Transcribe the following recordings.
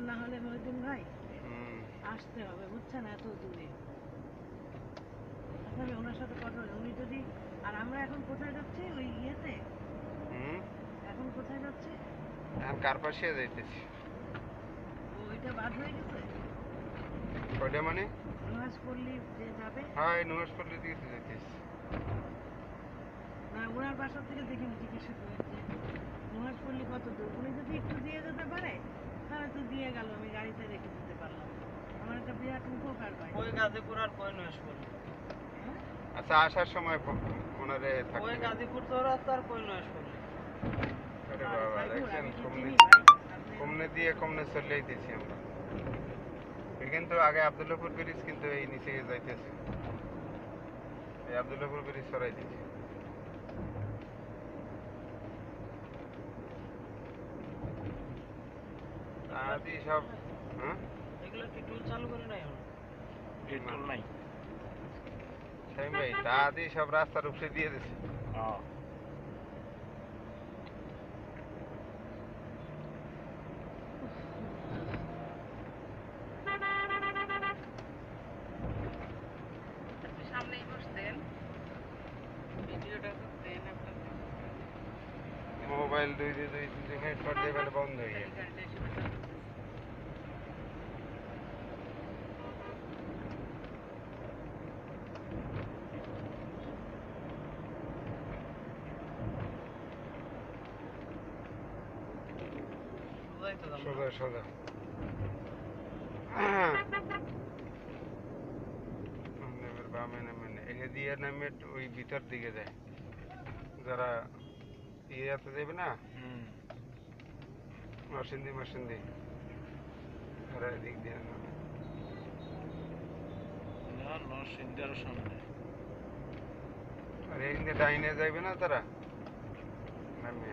দরকার না হলে মহিউদ্দিন ভাই আসতে হবে বুঝছেন? এত দূরে। আচ্ছা, আমি ওনার সাথে কথা বলি। উনি যদি আর আমরা এখন কোথায় যাচ্ছি? ওই ইয়েতে? এখন কোথায় যাচ্ছি? এখন কার পাশে যাইতেছি? ওইটা বাদ হয়ে গেছে? কয়টা মানে? নামাজ পড়লি যে যাবে? হ্যাঁ এই নুহাসপল্লির দিকে যাইতেছি। না ওনার বাসা থেকে দেখে আমি জিজ্ঞাসা করি যে নামাজ পড়লি কত দূর? উনি যদি একটু দিয়ে যেতে পারে তাহলে তো দিয়ে গেল আমি গাড়িতে রেখে দিতে পারলাম। আমার একটা বিরাট উপকার পাই। ওই গাজীপুর আর কই নহেশপুর আচ্ছা আসার সময় ওনারে ওই থাকবে গাজীপুর তো রাস্তা আর কই নহেশপুর আরে বাবা দেখছেন কমনে কমনে দিয়ে কমনে চলে যাইতেছি আমরা। এই কিন্তু আগে আবদুল্লাপুর ব্রিজ কিন্তু এই নিচে যাইতেছে। এই আবদুল্লাপুর ব্রিজ সরাই দিয়েছি সব হ্যাঁ এগুলো কি টুল চালু করে নাই এখন? পেট্রোল নাই। সাইম ভাই তা আদি সব রাস্তার উপরে দিয়ে দিছে। আপনার মোবাইল দুই দুই দুই তিন মিনিট দিয়ে বন্ধ হয়ে যায় গাড়িটা এসে বসে আছে। সোজাই তো যাব সোজা সোজা। এবার বামে নামে না। এখানে দিয়ে নামে ওই ভিতর দিকে যায়। যারা ইয়েতে যাবে না? মসিন্দি মসিন্দি তারা এদিক দিয়ে নামে। না নরসিংদার সামনে। আর এদিক ডাইনে যাইবে না তারা? নামে।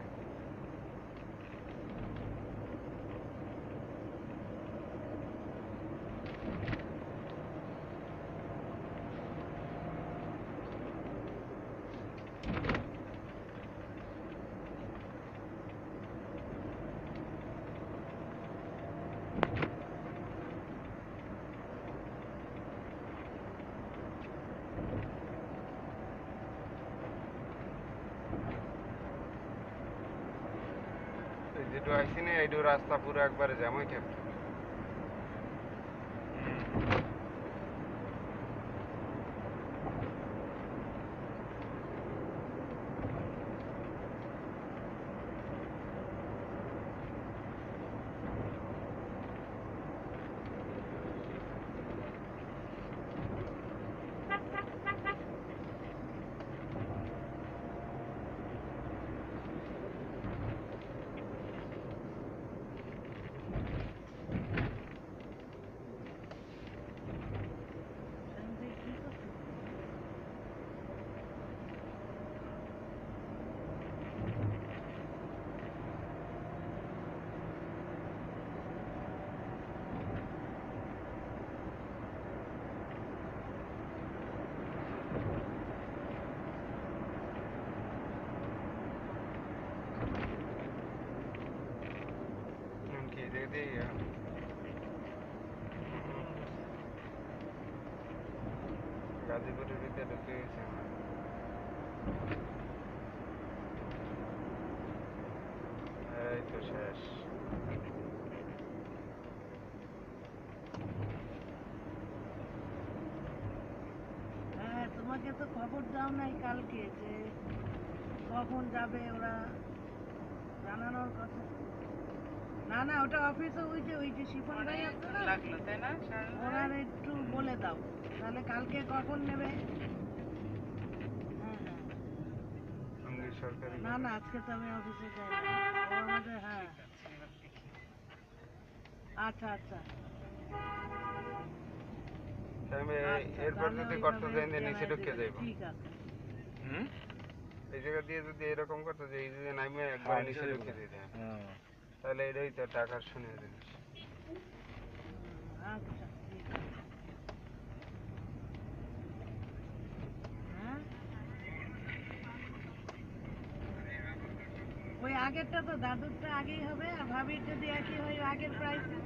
যেটু আইসি না এইটু রাস্তা পুরো একবারে জ্যামই থাকতো সামনে কি করতেন? ইয়া। গাজীপুরের ভিতরে ঢুকে গেছে। এই তো শেষ হ্যাঁ তোমাকে তো খবর দাও নাই কালকে যে কখন যাবে ওরা জানানোর কথা না না ওটা অফিসে ওই যে ওই যে শিপন ভাই আছে না? লাগল তাই না? ওনার একটু বলে দাও তাহলে কালকে কখন নেবে? হ্যাঁ হ্যাঁ। না না আজকে তো আমি অফিসে যাই আমাদের হ্যাঁ। আচ্ছা আচ্ছা। আমি আচ্ছা, এরপর যদি করতে যাই নিচে ঢুকে যাইব ঠিক আছে। হুম? এই জায়গা দিয়ে যদি এরকম করতে যে এই যে নামে একবার নিচে ঢুকে। দিতে হ্যাঁ। তাহলে এটাই তো টাকার শুনে জিনিস? ওই আগেরটা তো দাদুরটা আগেই হবে, আর ভাবির যদি একই হয় আগের প্রাইসে